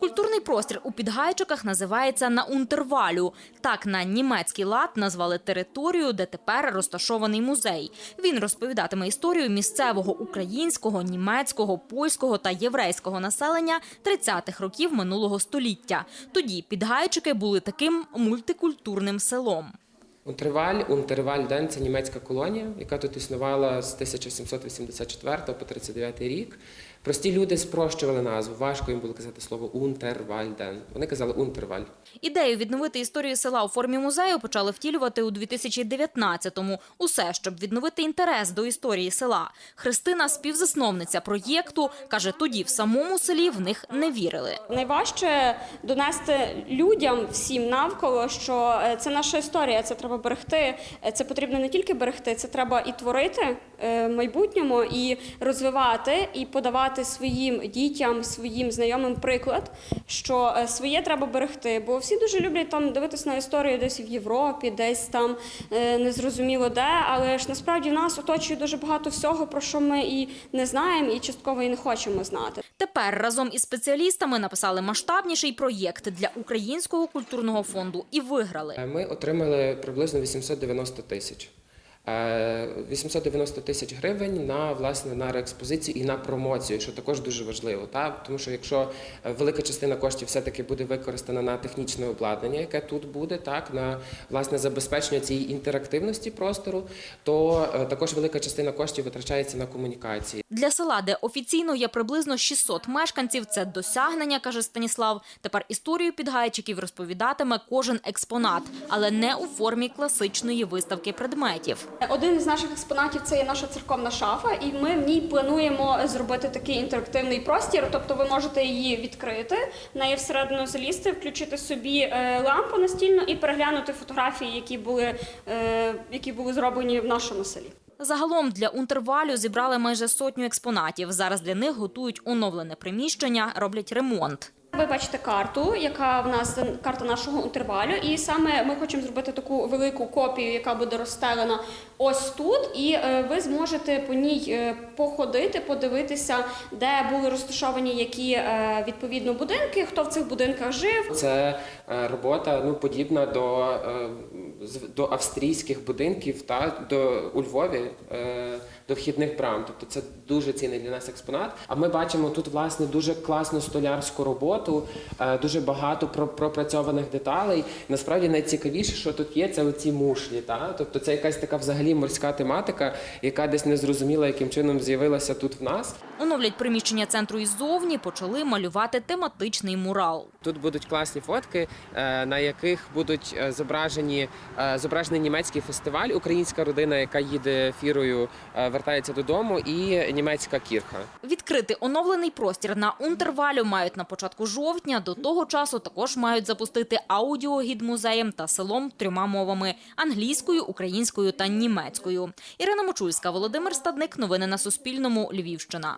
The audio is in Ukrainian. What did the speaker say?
Культурний простір у Підгайчиках називається на Унтервалю. Так на німецький лад назвали територію, де тепер розташований музей. Він розповідатиме історію місцевого українського, німецького, польського та єврейського населення 30-х років минулого століття. Тоді Підгайчики були таким мультикультурним селом. Унтерваль, Унтервальден це німецька колонія, яка тут існувала з 1784 по 39 рік. Прості люди спрощували назву. Важко їм було казати слово Унтервальден. Вони казали Унтерваль. Ідею відновити історію села у формі музею почали втілювати у 2019-му. Усе, щоб відновити інтерес до історії села. Христина, співзасновниця проєкту, каже, тоді в самому селі в них не вірили. Найважче донести людям всім навколо, що е, це наша історія, це треба берегти. Е, Це потрібно не тільки берегти, це треба і творити е, в майбутньому, і розвивати, і подавати своїм дітям, своїм знайомим приклад, що е, своє треба берегти. Бо всі дуже люблять там дивитися на історію десь в Європі, десь там незрозуміло де. Але ж насправді в нас оточує дуже багато всього, про що ми і не знаємо, і частково і не хочемо знати. Тепер разом із спеціалістами написали масштабніший проєкт для Українського культурного фонду і виграли. Ми отримали приблизно 890 тисяч. Е, 890 тисяч гривень на власне на реекспозицію і на промоцію, що також дуже важливо. Та? Тому що якщо е, велика частина коштів все-таки буде використана на технічне обладнання, яке тут буде, так на власне забезпечення цієї інтерактивності простору, то е, також велика частина коштів витрачається на комунікації. Для села, де офіційно є приблизно 600 мешканців, це досягнення, каже Станіслав. Тепер історію підгайчиків розповідатиме кожен експонат, але не у формі класичної виставки предметів. Один із наших експонатів це є наша церковна шафа, і ми в ній плануємо зробити такий інтерактивний простір. Тобто ви можете її відкрити, в неї всередину залізти, включити собі е, лампу настільну і переглянути фотографії, які були, е, які були зроблені в нашому селі. Загалом для унтервалю зібрали майже сотню експонатів. Зараз для них готують оновлене приміщення, роблять ремонт. Ви бачите карту, яка в нас карта нашого інтервалю, і саме ми хочемо зробити таку велику копію, яка буде розстелена ось тут, і е, ви зможете по ній е, походити, подивитися, де були розташовані які е, відповідно будинки, хто в цих будинках жив. Це робота ну подібна до, до австрійських будинків та до у Львові. е, До вхідних брам, тобто це дуже цінний для нас експонат. А ми бачимо тут власне дуже класну столярську роботу, е, дуже багато про- пропрацьованих деталей. Насправді найцікавіше, що тут є, це оці мушлі. Та? Тобто це якась така взагалі морська тематика, яка десь не зрозуміла, яким чином з'явилася тут в нас. Оновлять приміщення центру іззовні, почали малювати тематичний мурал. Тут будуть класні фотки, е, на яких будуть зображені зображений німецький фестиваль, українська родина, яка їде фірою, е, вертається додому, і німецька кірха. Відкрити оновлений простір на Унтервалю мають на початку жовтня. До того часу також мають запустити аудіогід музеєм та селом трьома мовами – англійською, українською та німецькою. Ірина Мочульська, Володимир Стадник. Новини на Суспільному. Львівщина.